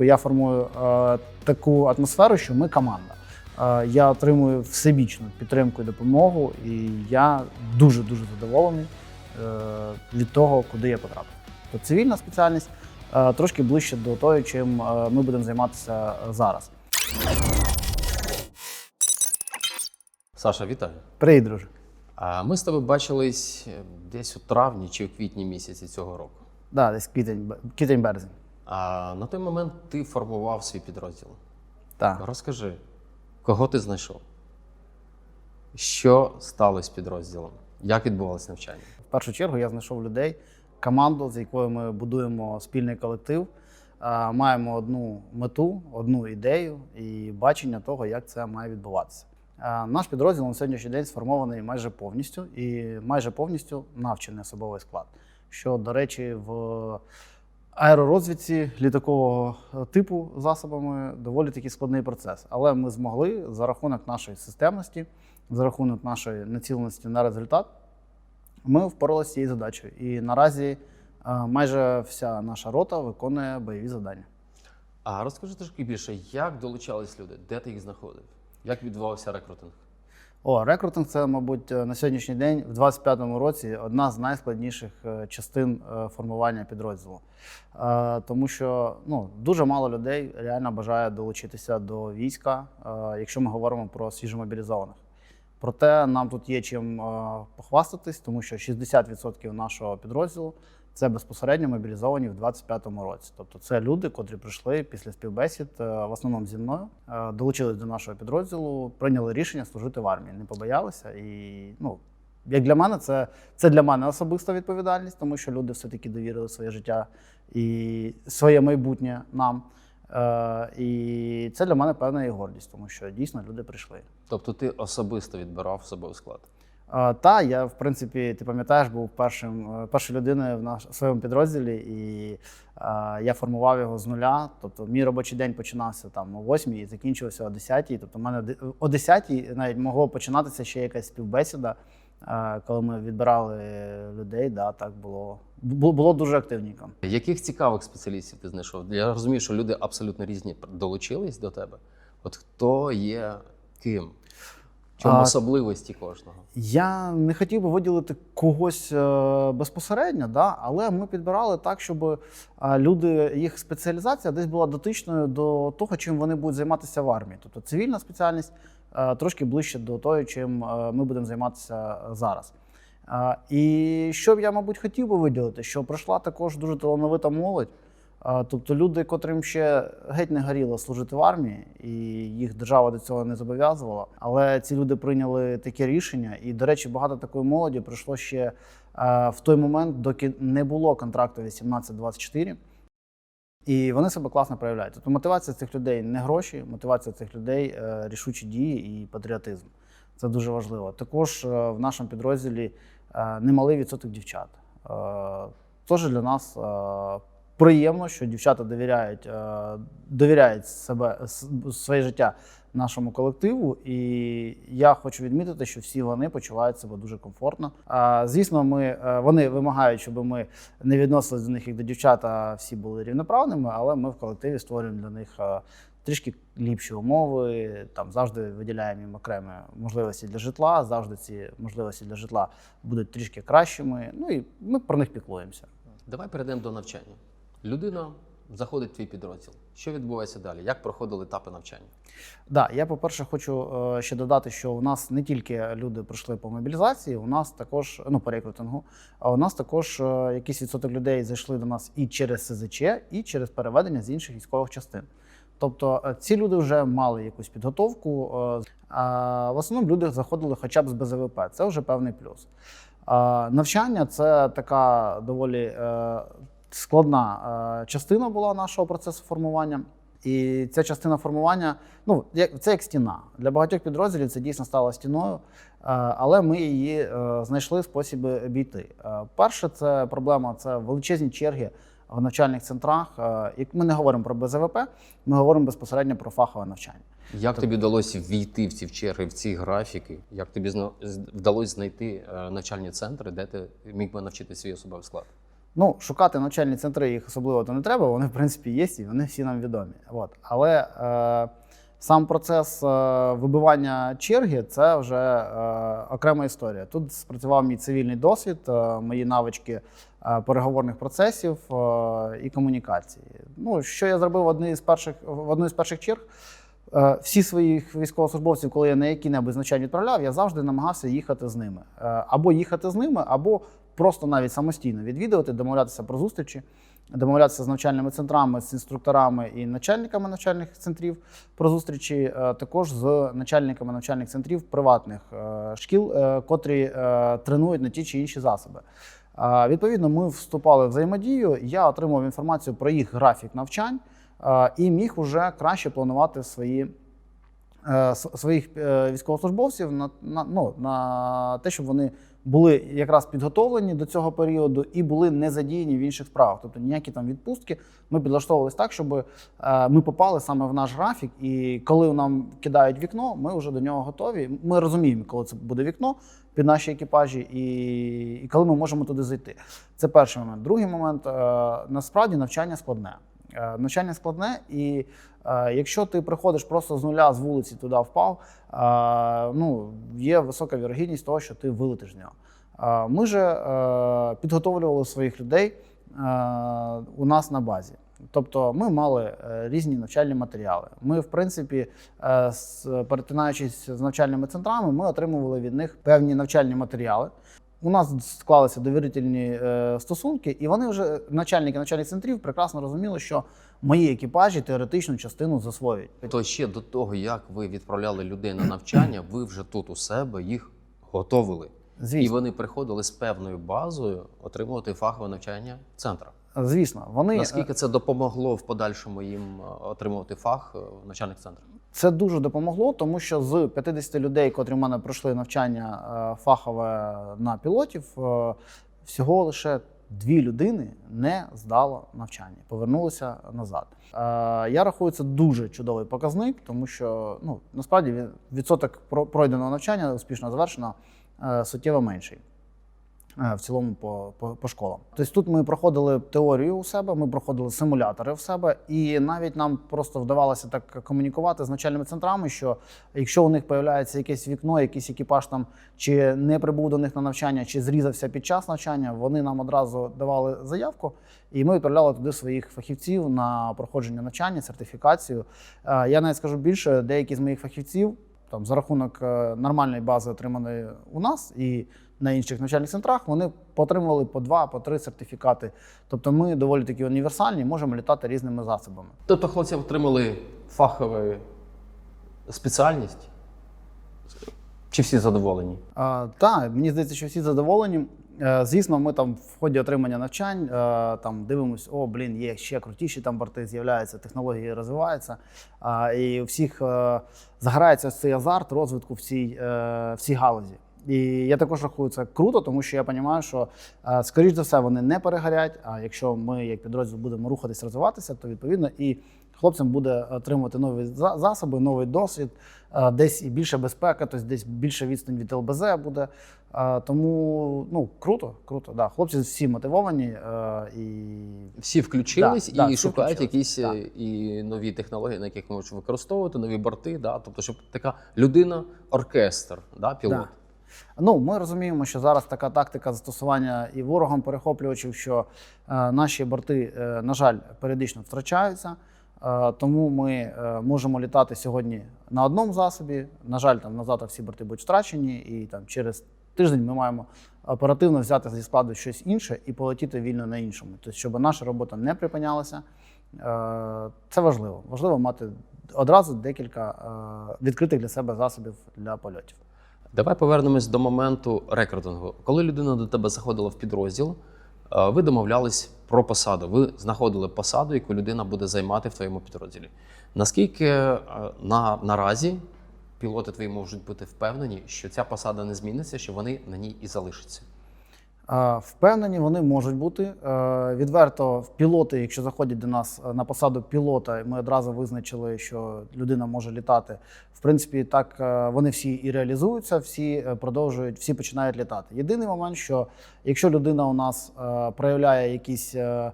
Я формую е, таку атмосферу, що ми команда. Е, я отримую всебічну підтримку і допомогу, і я дуже дуже задоволений е, від того, куди я потрапив. То цивільна спеціальність е, трошки ближче до того, чим е, ми будемо займатися зараз. Саша, вітаю. Привіт, друже. А ми з тобою бачились е, десь у травні чи у квітні місяці цього року. Да, десь квітень, квітень березень. А на той момент ти формував свій підрозділ. Так. Розкажи, кого ти знайшов? Що сталося з підрозділом? Як відбувалося навчання? В першу чергу я знайшов людей, команду, з якою ми будуємо спільний колектив. Маємо одну мету, одну ідею і бачення того, як це має відбуватися. Наш підрозділ на сьогоднішній день сформований майже повністю і майже повністю навчений особовий склад. Що, до речі, в аеророзвідці літакового е, типу засобами доволі такий складний процес. Але ми змогли за рахунок нашої системності, за рахунок нашої націленості на результат, ми впоралися з цією задачею. І наразі е, майже вся наша рота виконує бойові завдання. А розкажи трошки більше, як долучались люди, де ти їх знаходив? Як відбувався рекрутинг? О, рекрутинг це, мабуть, е, на сьогоднішній день, в 25-му році, одна з найскладніших е, частин е, формування підрозділу. Тому що ну, дуже мало людей реально бажає долучитися до війська, якщо ми говоримо про свіжомобілізованих. Проте нам тут є чим похвастатись, тому що 60% нашого підрозділу це безпосередньо мобілізовані в 25-му році. Тобто це люди, котрі прийшли після співбесід, е, в основному зі мною, е, долучились до нашого підрозділу, прийняли рішення служити в армії, не побоялися. І ну, як для мене, це, це для мене особиста відповідальність, тому що люди все-таки довірили своє життя і своє майбутнє нам. Е, і це для мене певна і гордість, тому що дійсно люди прийшли. Тобто ти особисто відбирав особовий склад. Та я, в принципі, ти пам'ятаєш, був першим е, першою людиною в наш в своєму підрозділі, і е, я формував його з нуля. Тобто, мій робочий день починався там о 8 і закінчився о 10. Тобто, в мене о 10 навіть могло починатися ще якась співбесіда, е, коли ми відбирали людей. Да, так було Бу- було дуже активненько. Яких цікавих спеціалістів ти знайшов? Я розумію, що люди абсолютно різні долучились до тебе. От хто є ким? Чому особливості кожного? Я не хотів би виділити когось е, безпосередньо, да, але ми підбирали так, щоб е, люди, їх спеціалізація десь була дотичною до того, чим вони будуть займатися в армії. Тобто цивільна спеціальність е, трошки ближче до того, чим ми будемо займатися зараз. І що б я, мабуть, хотів би виділити, що пройшла також дуже талановита молодь. Тобто люди, котрим ще геть не горіло служити в армії, і їх держава до цього не зобов'язувала. Але ці люди прийняли таке рішення. І, до речі, багато такої молоді прийшло ще е, в той момент, доки не було контракту 18-24. І вони себе класно проявляють. Тобто мотивація цих людей не гроші, мотивація цих людей е, рішучі дії і патріотизм. Це дуже важливо. Також е, в нашому підрозділі немалий відсоток дівчат. Тож для нас приємно, що дівчата довіряють, е, довіряють себе своє життя нашому колективу. І я хочу відмітити, що всі вони почувають себе дуже комфортно. А, Звісно, ми е, вони вимагають, щоб ми не відносились до них як до дівчат, а всі були рівноправними, але ми в колективі створюємо для них. е, Трішки ліпші умови, там завжди виділяємо їм окремі можливості для житла. Завжди ці можливості для житла будуть трішки кращими. Ну і ми про них піклуємося. Давай перейдемо до навчання. Людина заходить в твій підрозділ. Що відбувається далі? Як проходили етапи навчання? Да, я, по-перше, хочу е, ще додати, що у нас не тільки люди прийшли по мобілізації, у нас також, ну, по рекрутингу, а у нас також е, якийсь відсоток людей зайшли до нас і через СЗЧ, і через переведення з інших військових частин. Тобто е, ці люди вже мали якусь підготовку. А в основному люди заходили хоча б з БЗВП. Це вже певний плюс. Навчання це така доволі складна е, частина була нашого процесу формування. І ця частина формування, ну це як стіна. Для багатьох підрозділів це дійсно стало стіною, е, але ми її е, знайшли спосіби обійти. Е, Перше, це проблема це величезні черги в навчальних центрах. Як ми не говоримо про БЗВП, ми говоримо безпосередньо про фахове навчання. Як тобі вдалося ввійти в ці черги, в ці графіки? Як тобі вдалося знайти навчальні центри, де ти міг би навчити свій особовий склад? Ну, шукати навчальні центри їх особливо то не треба, вони в принципі є і вони всі нам відомі. От. Але е, сам процес е, вибивання черги це вже е, окрема історія. Тут спрацював мій цивільний досвід, е, мої навички е, переговорних процесів е, і комунікації. Ну, що я зробив в одній з перших в одну з перших черг. Е, Всі своїх військовослужбовців, коли я на які-небудь навчання відправляв, я завжди намагався їхати з ними. Е, Або їхати з ними, або просто навіть самостійно відвідувати, домовлятися про зустрічі, домовлятися з навчальними центрами, з інструкторами і начальниками навчальних центрів про зустрічі, е, також з начальниками навчальних центрів приватних е, шкіл, е, котрі тренують на ті чи інші засоби. Відповідно, ми вступали в взаємодію. Я отримав інформацію про їх графік навчань і міг уже краще планувати свої своїх військовослужбовців на, на, ну, на те, щоб вони були якраз підготовлені до цього періоду і були не задіяні в інших справах. Тобто ніякі там відпустки. Ми підлаштовувалися так, щоб е, ми попали саме в наш графік. І коли нам кидають вікно, ми вже до нього готові. Ми розуміємо, коли це буде вікно під наші екіпажі, і, і коли ми можемо туди зайти. Це перший момент. Другий момент е, насправді навчання складне. Е, Навчання складне, і е, якщо ти приходиш просто з нуля з вулиці туди впав, е, ну, є висока вірогідність того, що ти вилетиш з нього. Ми же підготовлювали своїх людей у нас на базі. Тобто ми мали різні навчальні матеріали. Ми, в принципі, перетинаючись з навчальними центрами, ми отримували від них певні навчальні матеріали. У нас склалися довірительні е, стосунки, і вони вже начальники навчальних центрів прекрасно розуміли, що мої екіпажі теоретичну частину засвоюють. То ще до того, як ви відправляли людей на навчання, ви вже тут у себе їх готовили. Звісно. І вони приходили з певною базою отримувати фахове навчання в центрах. звісно, вони е, Наскільки це допомогло в подальшому їм е, отримувати фах е, в навчальних центрах? Це дуже допомогло, тому що з 50 людей, котрі в мене пройшли навчання е, фахове на пілотів, е, всього лише дві людини не здало навчання, повернулися назад. Е, Я рахую, це дуже чудовий показник, тому що ну насправді відсоток про- пройденого навчання успішно завершено суттєво менший. Е, В цілому по, по, по школам. Тобто тут ми проходили теорію у себе, ми проходили симулятори в себе, і навіть нам просто вдавалося так комунікувати з начальними центрами, що якщо у них з'являється якесь вікно, якийсь екіпаж там чи не прибув до них на навчання, чи зрізався під час навчання, вони нам одразу давали заявку, і ми відправляли туди своїх фахівців на проходження навчання, сертифікацію. Е, Я навіть скажу більше, деякі з моїх фахівців там за рахунок е, нормальної бази, отриманої у нас і на інших навчальних центрах, вони отримували по два, по три сертифікати. Тобто ми доволі такі універсальні, можемо літати різними засобами. Тобто хлопці отримали фахову спеціальність? Чи всі задоволені? А, так, мені здається, що всі задоволені. Е, Звісно, ми там в ході отримання навчань е, там дивимося, о, блін, є ще крутіші там борти з'являються, технології розвиваються. І у всіх е, заграється цей азарт розвитку в цій, в цій галузі. І я також рахую це круто, тому що я розумію, що е, скоріш за все вони не перегорять. А якщо ми як підрозділ будемо рухатись, розвиватися, то відповідно і хлопцям буде отримувати нові засоби, новий досвід, е, десь і більше безпека, тобто десь більше відстань від ЛБЗ буде. Е, Тому ну круто, круто. Да. Хлопці всі мотивовані і Всі включились Да, да, і всі шукають включились, якісь е, і нові технології, на яких можуть використовувати, нові борти. Да? Тобто, щоб така людина-оркестр, да, пілот. Да. Ну, ми розуміємо, що зараз така тактика застосування і ворогом перехоплювачів, що е, наші борти, е, на жаль, періодично втрачаються. Е, тому ми е, можемо літати сьогодні на одному засобі. На жаль, там назад всі борти будуть втрачені, і там через тиждень ми маємо оперативно взяти зі складу щось інше і полетіти вільно на іншому. Тобто, щоб наша робота не припинялася. Е, Це важливо. Важливо мати одразу декілька е, відкритих для себе засобів для польотів. Давай повернемось до моменту рекрутингу. Коли людина до тебе заходила в підрозділ, е, ви домовлялись про посаду. Ви знаходили посаду, яку людина буде займати в твоєму підрозділі. Наскільки е, на, наразі пілоти твої можуть бути впевнені, що ця посада не зміниться, що вони на ній і залишаться? Е, Впевнені, вони можуть бути. відверто Відверто, пілоти, якщо заходять до нас е, на посаду пілота, ми одразу визначили, що людина може літати. В принципі, так е, вони всі і реалізуються, всі е, продовжують, всі починають літати. Єдиний момент, що якщо людина у нас е, проявляє якісь е, е,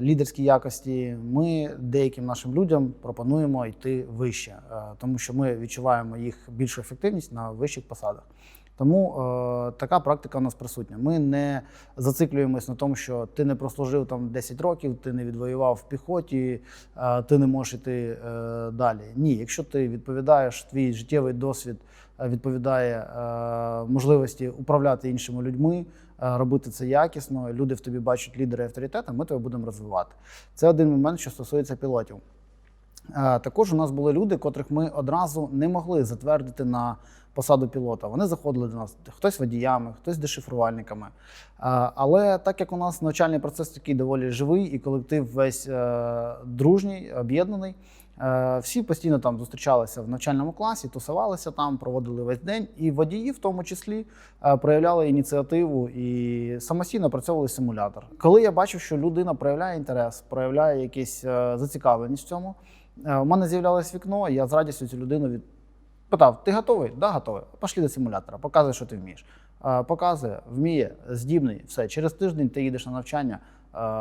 лідерські якості, ми деяким нашим людям пропонуємо йти вище, е, тому що ми відчуваємо їх більшу ефективність на вищих посадах. Тому е, така практика у нас присутня. Ми не зациклюємось на тому, що ти не прослужив там 10 років, ти не відвоював в піхоті, е, ти не можеш йти е, далі. Ні, якщо ти відповідаєш, твій життєвий досвід е, відповідає е, можливості управляти іншими людьми, е, робити це якісно. Люди в тобі бачать лідера і авторитета, ми тебе будемо розвивати. Це один момент, що стосується пілотів. Е, Також у нас були люди, котрих ми одразу не могли затвердити на посаду пілота. Вони заходили до нас, хтось водіями, хтось дешифрувальниками. Е, Але так як у нас навчальний процес такий доволі живий, і колектив весь е, дружній, об'єднаний. Е, Всі постійно там зустрічалися в навчальному класі, тусувалися там, проводили весь день. І водії, в тому числі, е, проявляли ініціативу і самостійно опрацьовували симулятор. Коли я бачив, що людина проявляє інтерес, проявляє якусь е, зацікавленість в цьому, у мене з'являлось вікно, і я з радістю цю людину від... питав: ти готовий? Да, готовий. Пошли до симулятора, показуй, що ти вмієш. Показує, вміє, здібний, все. Через тиждень ти їдеш на навчання,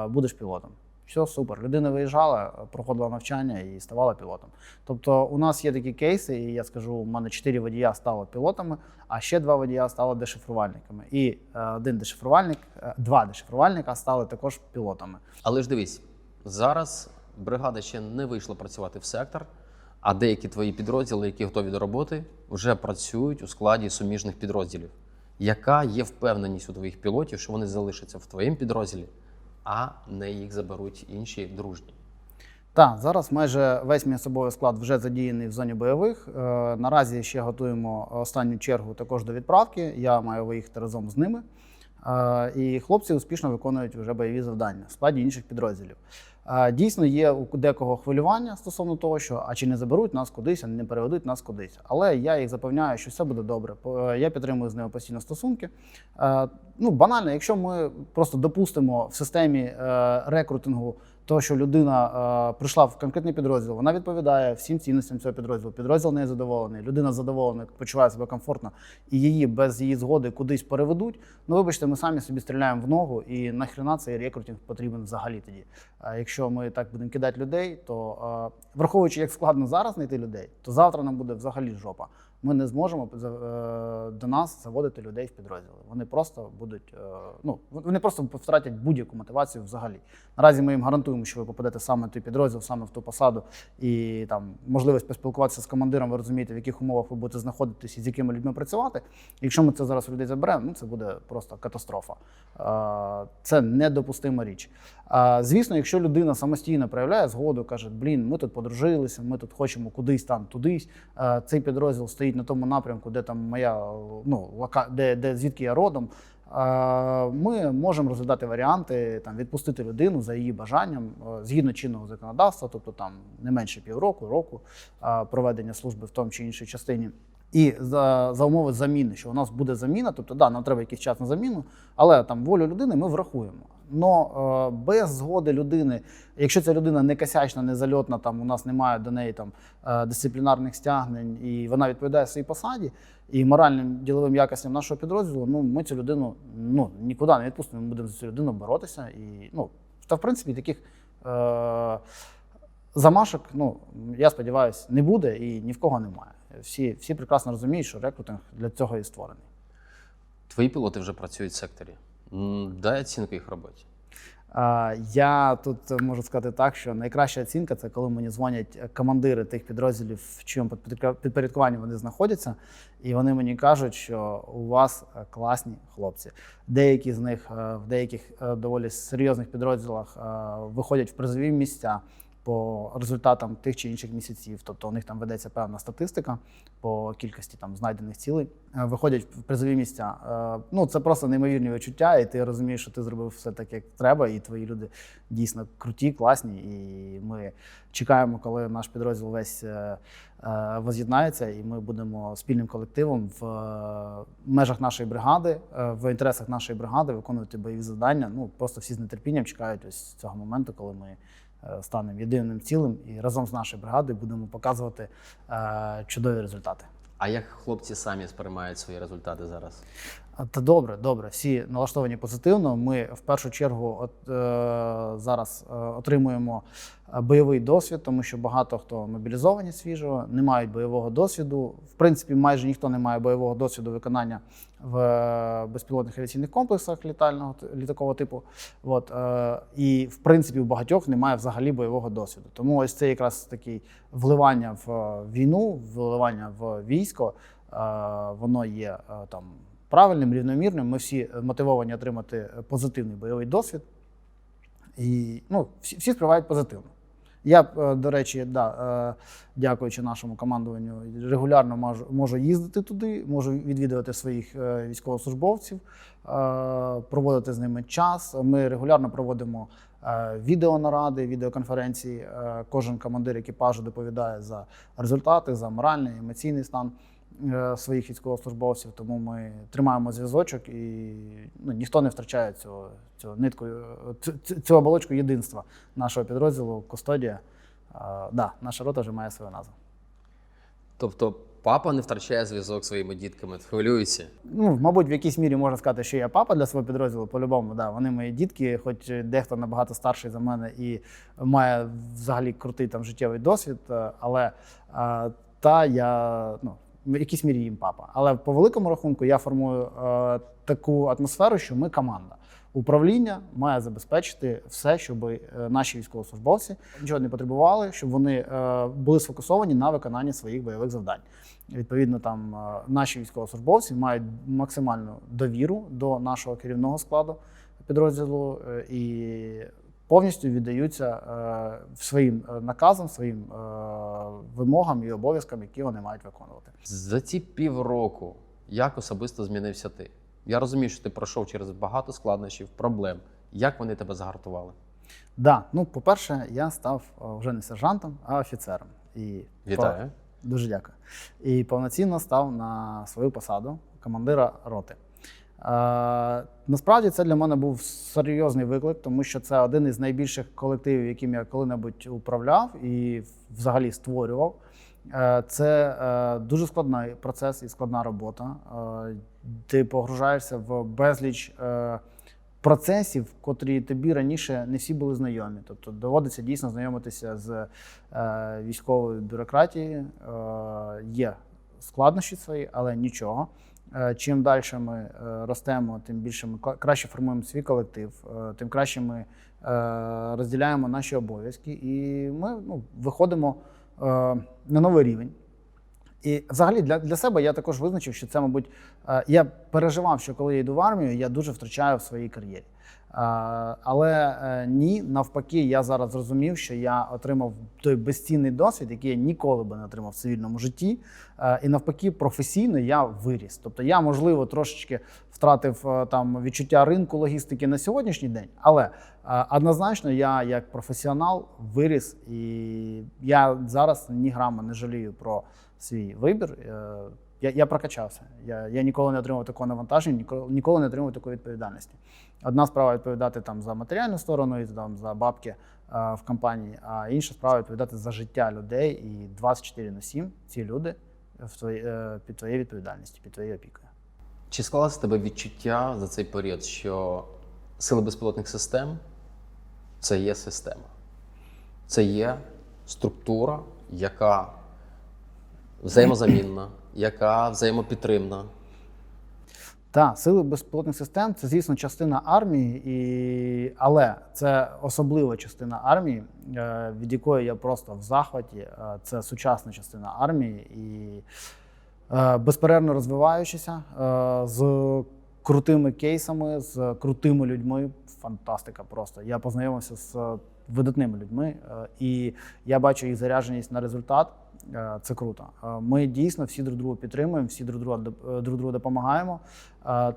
будеш пілотом. Все супер. Людина виїжджала, проходила навчання і ставала пілотом. Тобто, у нас є такі кейси, і я скажу, у мене чотири водія стало пілотами, а ще два водія стали дешифрувальниками. І е, один дешифрувальник, е, два дешифрувальника стали також пілотами. Але ж дивись, зараз бригада ще не вийшла працювати в сектор, а деякі твої підрозділи, які готові до роботи, вже працюють у складі суміжних підрозділів. Яка є впевненість у твоїх пілотів, що вони залишаться в твоєму підрозділі, а не їх заберуть інші дружні? Так, зараз майже весь мій особовий склад вже задіяний в зоні бойових. Е, наразі ще готуємо останню чергу також до відправки. Я маю виїхати разом з ними. Е, і хлопці успішно виконують вже бойові завдання в складі інших підрозділів. Е, дійсно, є у декого хвилювання стосовно того, що а чи не заберуть нас кудись, а не переведуть нас кудись. Але я їх запевняю, що все буде добре. Я підтримую з ними постійно стосунки. Е, Ну, банально, якщо ми просто допустимо в системі е, рекрутингу того, що людина е, прийшла в конкретний підрозділ, вона відповідає всім цінностям цього підрозділу. Підрозділ не задоволений, людина задоволена, почуває себе комфортно, і її без її згоди кудись переведуть. Ну, вибачте, ми самі собі стріляємо в ногу, і нахрена цей рекрутинг потрібен взагалі тоді. А якщо ми так будемо кидати людей, то е, враховуючи, як складно зараз знайти людей, то завтра нам буде взагалі жопа. Ми не зможемо е, до нас заводити людей в підрозділи. Вони просто будуть, е, ну вони просто втратять будь-яку мотивацію взагалі. Наразі ми їм гарантуємо, що ви попадете саме в той підрозділ, саме в ту посаду, і там можливість поспілкуватися з командиром, ви розумієте, в яких умовах ви будете знаходитись і з якими людьми працювати. Якщо ми це зараз людей заберемо, ну це буде просто катастрофа. Е, Це недопустима річ. Звісно, якщо людина самостійно проявляє згоду, каже: блін, ми тут подружилися, ми тут хочемо кудись там, тудись. Цей підрозділ стоїть на тому напрямку, де там моя ну лока, де, де звідки я родом. Ми можемо розглядати варіанти там відпустити людину за її бажанням е, згідно чинного законодавства, тобто там не менше півроку, року проведення служби в тому чи іншій частині. І за, за умови заміни, що у нас буде заміна, тобто да, нам треба якийсь час на заміну, але там волю людини ми врахуємо. Но е, без згоди людини, якщо ця людина не косячна, не зальотна, там у нас немає до неї там е, дисциплінарних стягнень, і вона відповідає своїй посаді і моральним діловим якостям нашого підрозділу, ну ми цю людину ну нікуди не відпустимо. Ми будемо за цю людину боротися. І ну та в принципі таких. Е, Замашок, ну я сподіваюся, не буде і ні в кого немає. Всі, всі прекрасно розуміють, що рекрутинг для цього і створений. Твої пілоти вже працюють в секторі. Дай оцінку їх роботі. Я тут можу сказати так, що найкраща оцінка це коли мені дзвонять командири тих підрозділів, в чому підпорядкуванні вони знаходяться, і вони мені кажуть, що у вас е, класні хлопці. Деякі з них е, в деяких е, доволі серйозних підрозділах виходять в призові місця. По результатам тих чи інших місяців, тобто у них там ведеться певна статистика по кількості там знайдених цілей, Е, виходять в призові місця. Е, Ну це просто неймовірні відчуття, і ти розумієш, що ти зробив все так, як треба, і твої люди дійсно круті, класні. І ми чекаємо, коли наш підрозділ весь е, воз'єднається, і ми будемо спільним колективом в межах нашої бригади, в інтересах нашої бригади виконувати бойові завдання. Ну просто всі з нетерпінням чекають ось цього моменту, коли ми станемо єдиним цілим і разом з нашою бригадою будемо показувати е, чудові результати. А як хлопці самі сприймають свої результати зараз? Та добре, добре. Всі налаштовані позитивно. Ми в першу чергу от, е, зараз е, отримуємо е, бойовий досвід, тому що багато хто мобілізовані свіжо, не мають бойового досвіду. В принципі, майже ніхто не має бойового досвіду виконання в е, безпілотних авіаційних комплексах літального літакового типу. От, е, і в принципі, у багатьох немає взагалі бойового досвіду. Тому ось це якраз такий вливання в війну, вливання в військо. е, Воно є е, там правильним, рівномірним. Ми всі мотивовані отримати позитивний бойовий досвід. І ну, всі, всі сприймають позитивно. Я, е, до речі, да, е, дякуючи нашому командуванню, регулярно можу, можу їздити туди, можу відвідувати своїх е, військовослужбовців, е, проводити з ними час. Ми регулярно проводимо е, відеонаради, відеоконференції. Е, Кожен командир екіпажу доповідає за результати, за моральний, емоційний стан е, своїх військовослужбовців. Тому ми тримаємо зв'язочок і ну, ніхто не втрачає цю, цю нитку, е, цю, цю- оболочку єдинства нашого підрозділу Кустодія. Е, да, наша рота вже має свою назву. Тобто, папа не втрачає зв'язок своїми дітками, хвилюється. Ну, мабуть, в якійсь мірі можна сказати, що я папа для свого підрозділу. По-любому, да, вони мої дітки, хоч дехто набагато старший за мене і має взагалі крутий там життєвий досвід. е, Але е, та я ну, в якійсь мірі їм папа. Але по великому рахунку я формую е, таку атмосферу, що ми команда. Управління має забезпечити все, щоб е, наші військовослужбовці нічого не потребували, щоб вони е, були сфокусовані на виконанні своїх бойових завдань. Відповідно, там е, наші військовослужбовці мають максимальну довіру до нашого керівного складу підрозділу і повністю віддаються е, своїм е, наказам, своїм е, вимогам і обов'язкам, які вони мають виконувати. За ці півроку як особисто змінився ти? Я розумію, що ти пройшов через багато складнощів, проблем. Як вони тебе загартували? Да, ну по-перше, я став вже не сержантом, а офіцером. І Вітаю. Дуже дякую. І повноцінно став на свою посаду командира роти. Е, насправді це для мене був серйозний виклик, тому що це один із найбільших колективів, яким я коли-небудь управляв і взагалі створював. Е, Це е, дуже складний процес і складна робота. Ти погружаєшся в безліч процесів, котрі тобі раніше не всі були знайомі. Тобто доводиться дійсно знайомитися з військовою бюрократією. Є складнощі свої, але нічого. Е, Чим далі ми е, ростемо, тим більше ми краще формуємо свій колектив, е, тим краще ми розділяємо наші обов'язки, і ми ну, виходимо на новий рівень. І взагалі для, для себе я також визначив, що це, мабуть, я переживав, що коли я йду в армію, я дуже втрачаю в своїй кар'єрі. Е, Але е, ні, навпаки, я зараз зрозумів, що я отримав той безцінний досвід, який я ніколи би не отримав в цивільному житті. Е, І навпаки, професійно я виріс. Тобто я, можливо, трошечки втратив там відчуття ринку логістики на сьогоднішній день, але однозначно я як професіонал виріс, і я зараз ні грама не жалію про свій вибір. Я, я прокачався. Я, я ніколи не отримав такого навантаження, ніколи, ніколи не отримав такої відповідальності. Одна справа відповідати там за матеріальну сторону і там за бабки е, в компанії, а інша справа відповідати за життя людей. І 24 на 7 ці люди в твої, е, під твоєю відповідальністю, під твоєю опікою. Чи склалося тебе відчуття за цей період, що сили безпілотних систем це є система? Це є структура, яка взаємозамінна, яка взаємопідтримна. Так, сили безпілотних систем це, звісно, частина армії, і... але це особлива частина армії, е, від якої я просто в захваті. Е, Це сучасна частина армії і е, безперервно розвиваючися з крутими кейсами, з крутими людьми. Фантастика просто. Я познайомився з видатними людьми, і я бачу їх зарядженість на результат. Е, Це круто. Е, Ми дійсно всі друг друга підтримуємо, всі друг друга е, друг другу допомагаємо.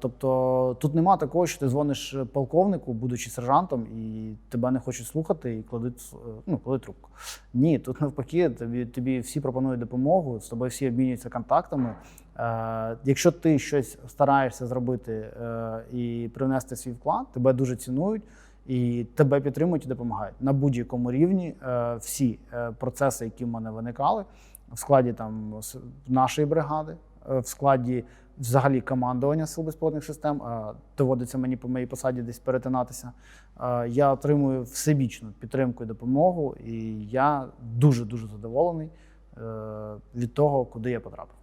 Тобто тут нема такого, що ти дзвониш полковнику, будучи сержантом, і тебе не хочуть слухати і кладуть, ну, кладуть трубку. Ні, тут навпаки, тобі, тобі всі пропонують допомогу, з тобою всі обмінюються контактами. Якщо ти щось стараєшся зробити і привнести свій вклад, тебе дуже цінують. І тебе підтримують і допомагають на будь-якому рівні. Е, всі е, процеси, які в мене виникали в складі там нашої бригади, е, в складі взагалі командування сил безпілотних систем. Доводиться мені по моїй посаді десь перетинатися. Я отримую всебічну підтримку і допомогу, і я дуже дуже задоволений від того, куди я потрапив.